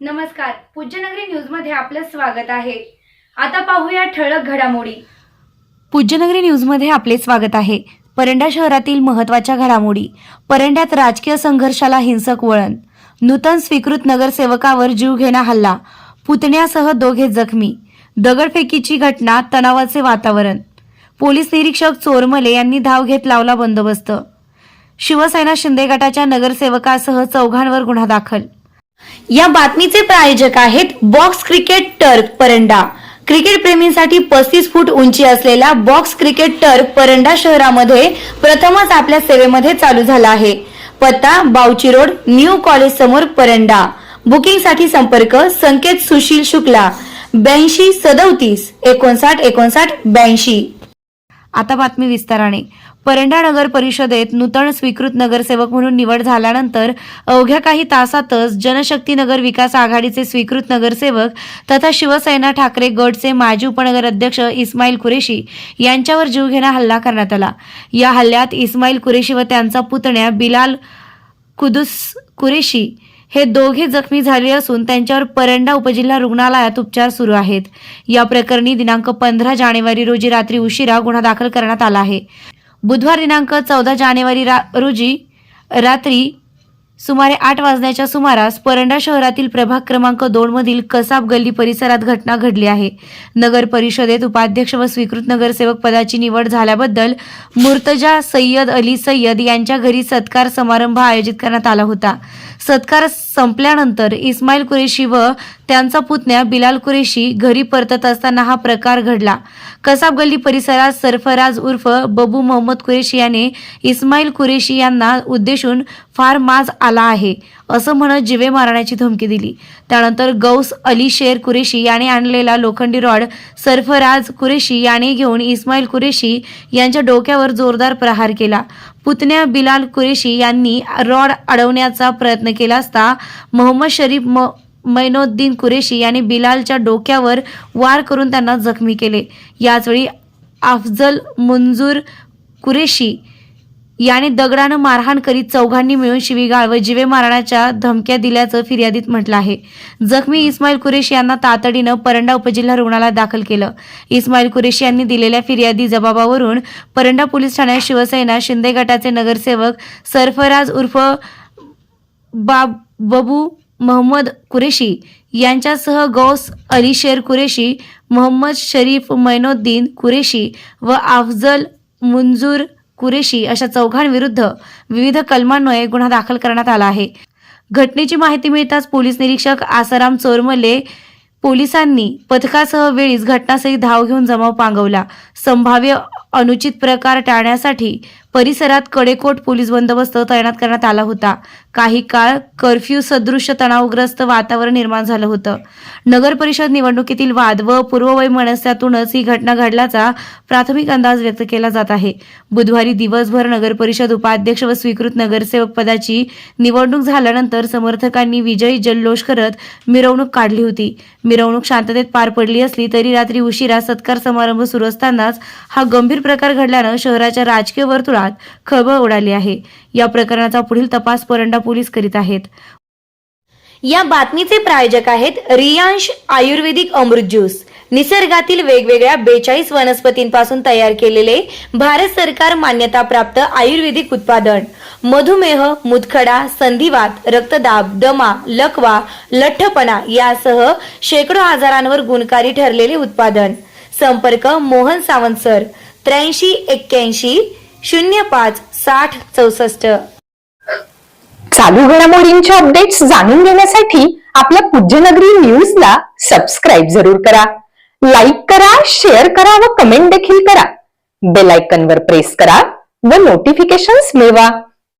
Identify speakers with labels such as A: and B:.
A: नमस्कार. पूज्यनगरी न्यूजमध्ये आपलं स्वागत आहे. आता पाहूया ठळक घडामोडी. पूज्यनगरी न्यूजमध्ये आपले स्वागत आहे. परंडा शहरातील महत्त्वाच्या घडामोडी. परंड्यात राजकीय संघर्षाला हिंसक वळण. नूतन स्वीकृत नगरसेवकावर जीवघेणा हल्ला. पुतण्यासह दोघे जखमी. दगडफेकीची घटना तणावाचे वातावरण. पोलीस निरीक्षक चोरमले यांनी धाव घेत लावला बंदोबस्त. शिवसेना शिंदे गटाच्या नगरसेवकासह चौघांवर गुन्हा दाखल. या बातमीचे प्रायोजक आहेत box cricket turf Paranda. Cricket प्रेमींसाठी पस्तीस फूट उंची असलेला बॉक्स क्रिकेट टर्क परंडा शहरामध्ये प्रथमच आपल्या सेवेमध्ये चालू झाला आहे. पत्ता बावची रोड न्यू कॉलेज समोर परंडा. बुकिंगसाठी संपर्क संकेत सुशील शुक्ला. ब्याऐंशी सदोतीस एकोणसाठ एकोणसाठ ब्याऐंशी. आता बातमी विस्ताराने. परंडा नगर परिषदेत नूतन स्वीकृत नगरसेवक म्हणून निवड झाल्यानंतर अवघ्या काही तासातच जनशक्ती नगर विकास आघाडीचे स्वीकृत नगरसेवक तथा शिवसेना ठाकरे गटचे माजी उपनगर अध्यक्ष इस्माईल कुरेशी यांच्यावर जीवघेणा हल्ला करण्यात आला. या हल्ल्यात इस्माईल कुरेशी व त्यांचा पुतण्या बिलाल कुदुस कुरेशी हे दोघे जखमी झाले असून त्यांच्यावर परंडा उपजिल्हा रुग्णालयात उपचार सुरू आहेत. या प्रकरणी दिनांक पंधरा जानेवारी रोजी रात्री उशिरा गुन्हा दाखल करण्यात आला आहे. बुधवार दिनांक चौदा जानेवारी रा रोजी रात्री सुमारे आठ वाजण्याच्या सुमारास परंडा शहरातील प्रभाग क्रमांक दोन मधील कसाब गल्ली परिसरात घटना घडली आहे. नगर परिषदेत उपाध्यक्ष व स्वीकृत नगरसेवक पदाची निवड झाल्याबद्दल मुर्तजा सय्यद अली सय्यद यांच्या घरी सत्कार समारंभ आयोजित करण्यात आला होता. सत्कार संपल्यानंतर इस्माईल कुरेशी व त्यांचा पुतण्या बिलाल कुरेशी घरी परतत असताना हा प्रकार घडला. कसाब गल्ली परिसरात सरफराज उर्फ बबू मोहम्मद कुरेशी याने इस्माईल कुरेशी यांना उद्देशून फार माज आला आहे असं म्हणत जिवे मारण्याची धमकी दिली. त्यानंतर गौस अली शेर कुरेशी याने आणलेला लोखंडी रॉड सरफराज कुरेशी याने घेऊन इस्माईल कुरेशी यांच्या डोक्यावर जोरदार प्रहार केला. पुतण्या बिलाल कुरेशी यांनी रॉड अडवण्याचा प्रयत्न केला असता मोहम्मद शरीफ म मैनोद्दीन कुरेशी यांनी बिलालच्या डोक्यावर वार करून त्यांना जखमी केले. याचवेळी अफजल मंजूर कुरेशी याने दगडानं मारहाण करीत चौघांनी मिळून शिवीगाळ व जिवे मारण्याच्या धमक्या दिल्याचं फिर्यादीत म्हटलं आहे. जखमी इस्माईल कुरेशी यांना तातडीनं परंडा उपजिल्हा रुग्णालयात दाखल केलं. इस्माईल कुरेशी यांनी दिलेल्या फिर्यादी जबाबावरून परंडा पोलीस ठाण्यात शिवसेना शिंदे गटाचे नगरसेवक सरफराज उर्फ बाब बबू मोहम्मद कुरेशी यांच्यासह गौस अली शेर कुरेशी मोहम्मद शरीफ मैनोद्दीन कुरेशी व अफजल मुंजूर कुरेशी अशा चौघांविरुद्ध विविध कलमांमुळे गुन्हा दाखल करण्यात आला आहे. घटनेची माहिती मिळताच पोलीस निरीक्षक आसाराम चोरमले पोलिसांनी पथकासह वेळीच घटनास्थळी धाव घेऊन जमाव पांगवला. संभाव्य अनुचित प्रकार टाळण्यासाठी परिसरात कडेकोट पोलीस बंदोबस्त तैनात करण्यात आला होता. काही काळ कर्फ्यू सदृश्य तणावग्रस्त वातावरण निर्माण झालं होतं. नगर परिषद निवडणुकीतील वाद व पूर्ववैमनस्यातूनच ही घटना घडल्याचा प्राथमिक अंदाज व्यक्त केला जात आहे. बुधवारी दिवसभर नगर परिषद उपाध्यक्ष व स्वीकृत नगरसेवक पदाची निवडणूक झाल्यानंतर समर्थकांनी विजयी जल्लोष करत मिरवणूक काढली होती. मिरवणूक शांततेत पार पडली असली तरी रात्री उशिरा सत्कार समारंभ सुरू असतानाच हा गंभीर प्रकार घडल्यानं शहराच्या राजकीय वर्तुळात खळबळ उडाली आहे. या प्रकरणाचा पुढील तपास परंडा पोलीस करीत आहेत. या बातमीचे प्रायोजक आहेत रियांश आयुर्वेदिक अमृत ज्यूस. निसर्गातील वेगवेगळ्या बेचाळीस वनस्पतींपासून तयार केलेले भारत सरकार मान्यताप्राप्त आयुर्वेदिक उत्पादन. मधुमेह मुतखडा संधिवात रक्तदाब दमा लकवा लठ्ठपणा यासह शेकडो आजारांवर गुणकारी ठरलेले उत्पादन. संपर्क मोहन सावंत सर त्र्याऐंशी एक्क्याऐंशी शून्य पाच साठ चौसष्ट.
B: चालू घडामोडींचे अपडेट्स जाणून घेण्यासाठी आपल्या पूज्यनगरी न्यूजला सबस्क्राईब जरूर करा. लाईक करा शेअर करा व कमेंट देखील करा. बेल आयकनवर प्रेस करा व नोटिफिकेशन्स मिळवा.